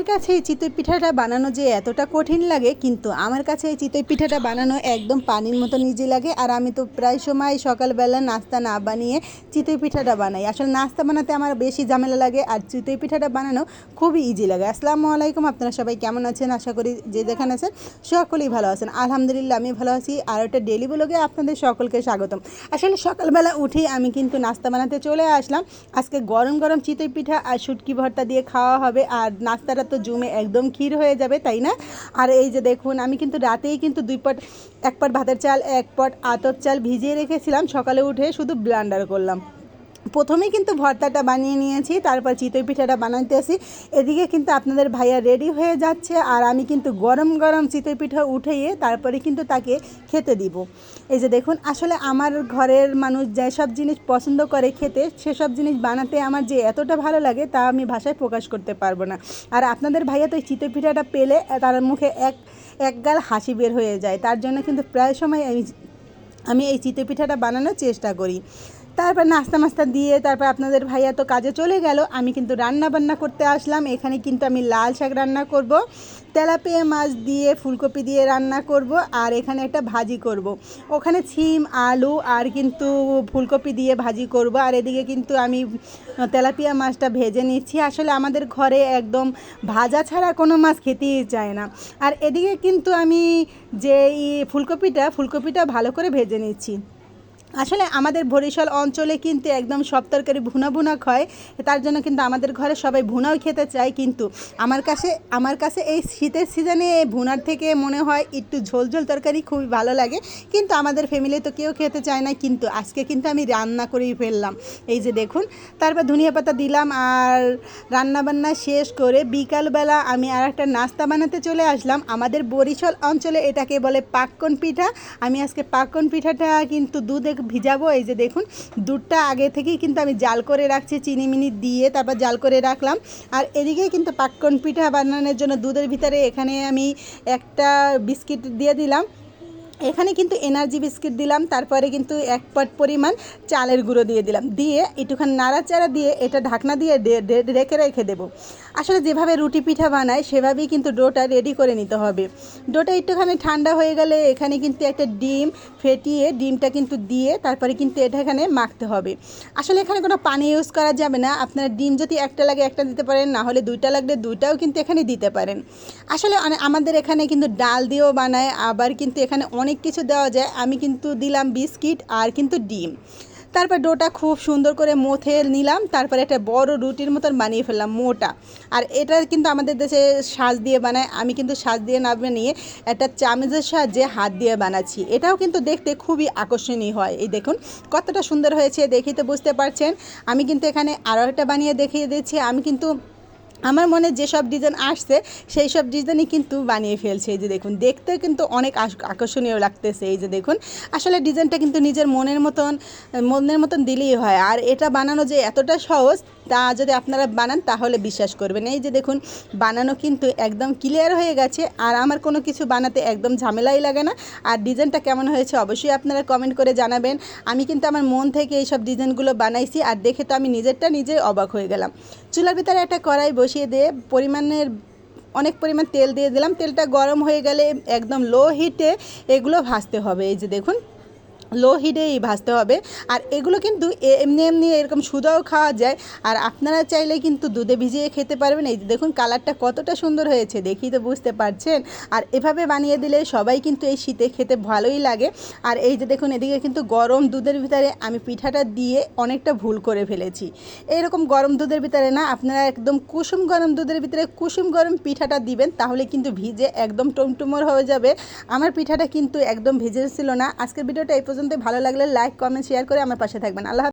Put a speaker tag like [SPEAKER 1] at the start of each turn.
[SPEAKER 1] এর কাছে এই চিতই পিঠাটা বানানো যে এতটা কঠিন লাগে, কিন্তু আমার কাছে এই চিতই পিঠাটা বানানো একদম পানির মতো নিজে লাগে। আর আমি তো প্রায় সময় সকালবেলা নাস্তা না বানিয়ে চিতই পিঠাটা বানাই। আসলে নাস্তা বানাতে আমার বেশি ঝামেলা লাগে, আর চিতই পিঠাটা বানানো খুবই ইজি লাগে। আসসালামু আলাইকুম, আপনারা সবাই কেমন আছেন? আশা করি যে যেখানে আছেন, সকলেই ভালো আছেন। আলহামদুলিল্লাহ আমি ভালো আছি। আর একটা ডেলি ব্লগে আপনাদের সকলকে স্বাগতম। আসলে সকালবেলা উঠেই আমি কিন্তু নাস্তা বানাতে চলে আসলাম। আজকে গরম গরম চিতই পিঠা আর শুটকি ভর্তা দিয়ে খাওয়া হবে। আর নাস্তাটা তো জুমে একদম ক্ষীর হয়ে যাবে, তাই না? আর এই যে দেখুন, আমি কিন্তু রাতেই কিন্তু দুই পট, এক পট ভাতের চাল, এক পট আতর চাল ভিজিয়ে রেখেছিলাম। সকালে উঠে শুধু ব্লান্ডার করলাম। প্রথমেই কিন্তু ভর্তাটা বানিয়ে নিয়েছি, তারপর চিতই পিঠাটা বানাতে আসি। এদিকে কিন্তু আপনাদের ভাইয়া রেডি হয়ে যাচ্ছে আর আমি কিন্তু গরম গরম চিতই পিঠা উঠিয়ে তারপরে কিন্তু তাকে খেতে দিব। এই যে দেখুন, আসলে আমার ঘরের মানুষ যেসব জিনিস পছন্দ করে খেতে, সেসব জিনিস বানাতে আমার যে এতটা ভালো লাগে তা আমি ভাষায় প্রকাশ করতে পারব না। আর আপনাদের ভাইয়া তো চিতই পিঠাটা পেলে তার মুখে এক একগাল হাসি বের হয়ে যায়। তার জন্য কিন্তু প্রায় সময় আমি আমি এই চিতই পিঠাটা বানানোর চেষ্টা করি। তারপর নাস্তা মাস্তা দিয়ে তারপর আপনাদের ভাইয়া তো কাজে চলে গেল, আমি কিন্তু রান্না বান্না করতে আসলাম, এখানে কিন্তু আমি লাল শাক রান্না করব, তেলাপিয়া মাছ দিয়ে, ফুলকপি দিয়ে রান্না করব, আর এখানে একটা ভাজি করব। ওখানে ছিম, আলু আর কিন্তু ফুলকপি দিয়ে ভাজি করব, আর এদিকে কিন্তু আমি তেলাপিয়া মাছটা ভেজে নিচ্ছি। আসলে আমাদের ঘরে একদম ভাজা ছাড়া কোনো মাছ খেতেই চায় না। আর এদিকে কিন্তু আমি যে ফুলকপিটা ফুলকপিটা ভালো করে ভেজে নিচ্ছি। আসলে আমাদের বরিশাল অঞ্চলে কিন্তু একদম সব তরকারি ভুনা ভুনা হয় তার জন্য কিন্তু আমাদের ঘরে সবাই ভুনাও খেতে চায়, কিন্তু আমার কাছে আমার কাছে এই শীতের সিজনে ভুনার থেকে মনে হয় একটু ঝোল ঝোল তরকারি খুবই ভালো লাগে, কিন্তু আমাদের ফ্যামিলি তো কেউ খেতে চায় না, কিন্তু আজকে কিন্তু আমি রান্না করেই ফেললাম। এই যে দেখুন, তারপর ধনিয়া পাতা দিলাম আর রান্না বান্না শেষ করে বিকালবেলা আমি আর একটা নাস্তা বানাতে চলে আসলাম। আমাদের বরিশাল অঞ্চলে এটাকে বলে পাক্কন পিঠা। আমি আজকে পাক্কন পিঠাটা কিন্তু দুধে ভিজাবো, এই যে দেখুন, দুধটা আগে থেকেই কিন্তু আমি জাল করে রাখছি, চিনি মিনি দিয়ে তারপর জাল করে রাখলাম। আর এদিকেই কিন্তু পাক্কন পিঠা বানানোর জন্য দুধের ভিতরে এখানে আমি একটা বিস্কিট দিয়ে দিলাম। এখানে কিন্তু এনার্জি বিস্কিট দিলাম, তারপরে কিন্তু এক পট পরিমাণ চালের গুঁড়ো দিয়ে দিলাম। দিয়ে একটুখানি নাড়াচাড়া দিয়ে এটা ঢাকনা দিয়ে রেখে রেখে দেবো। আসলে যেভাবে রুটি পিঠা বানায়, সেভাবেই কিন্তু ডোটা রেডি করে নিতে হবে। ডোটা একটুখানি ঠান্ডা হয়ে গেলে এখানে কিন্তু একটা ডিম ফেটিয়ে ডিমটা কিন্তু দিয়ে তারপরে কিন্তু এটা এখানে মাখতে হবে। আসলে এখানে কোনো পানি ইউজ করা যাবে না। আপনার ডিম যদি একটা লাগে একটা দিতে পারেন, না হলে দুইটা লাগলে দুইটাও কিন্তু এখানে দিতে পারেন। আসলে আমাদের এখানে কিন্তু ডাল দিয়েও বানায়, আবার কিন্তু এখানে অনেক কিছু দেওয়া যায়। আমি কিন্তু দিলাম বিস্কিট আর কিন্তু ডিম। তারপর ডোটা খুব সুন্দর করে মথে নিলাম। তারপরে একটা বড় রুটির মতন বানিয়ে ফেললাম, মোটা। আর এটা কিন্তু আমাদের দেশে সাজ দিয়ে বানায়। আমি কিন্তু সাজ দিয়ে না বানিয়ে একটা চামচের সাহায্যে হাত দিয়ে বানাচ্ছি। এটাও কিন্তু দেখতে খুবই আকর্ষণীয় হয়। এই দেখুন, কতটা সুন্দর হয়েছে দেখেই তো বুঝতে পারছেন। আমি কিন্তু এখানে আরও একটা বানিয়ে দেখিয়ে দিচ্ছি। আমি কিন্তু আমার মনে যেসব ডিজাইন আসছে সেই সব ডিজাইনই কিন্তু বানিয়ে ফেলছে। এই যে দেখুন দেখতে কিন্তু অনেক আকর্ষণীয় লাগতেছে। এই যে দেখুন, আসলে ডিজাইনটা কিন্তু নিজের মনের মতন মনের মতন দিলেই হয়। আর এটা বানানো যে এতটা সহজ তা যদি আপনারা বানান, তাহলে বিশ্বাস করবেন। এই যে দেখুন, বানানো কিন্তু একদম ক্লিয়ার হয়ে গেছে। আর আমার কোনো কিছু বানাতে একদম ঝামেলাই লাগে না। আর ডিজাইনটা কেমন হয়েছে অবশ্যই আপনারা কমেন্ট করে জানাবেন। আমি কিন্তু আমার মন থেকে এই সব ডিজাইনগুলো বানাইছি, আর দেখে তো আমি নিজেরটা নিজে অবাক হয়ে গেলাম। চুলার ভিতরে একটা কড়াই বসিয়ে দিয়ে পরিমাণের অনেক পরিমাণ তেল দিয়ে দিলাম। তেলটা গরম হয়ে গেলে একদম লো হিটে এগুলো ভাজতে হবে। এই যে দেখুন লো হিটেই ভাজতে হবে। আর এগুলো কিন্তু এমনি এমনি এরকম সুদাও খাওয়া যায়। আর আপনারা চাইলে কিন্তু দুধে ভিজিয়ে খেতে পারবেন। এই দেখুন, কালারটা কতটা সুন্দর হয়েছে দেখি তো বুঝতে পারছেন। আর এভাবে বানিয়ে দিলে সবাই কিন্তু এই শীতে খেতে ভালোই লাগে। আর এই যে দেখুন, এদিকে কিন্তু গরম দুধের ভিতরে আমি পিঠাটা দিয়ে অনেকটা ভুল করে ফেলেছি। এরকম গরম দুধের ভিতরে না, আপনারা একদম কুসুম গরম দুধের ভিতরে কুসুম গরম পিঠাটা দিবেন, তাহলে কিন্তু ভিজে একদম টমটুমর হয়ে যাবে। আমার পিঠাটা কিন্তু একদম ভিজে ছিল না। আজকের ভিডিওটা এই পর্যন্ত ভালো লাগলে লাইক কমেন্ট শেয়ার করে আমার পাশে থাকবেন। আল্লাহ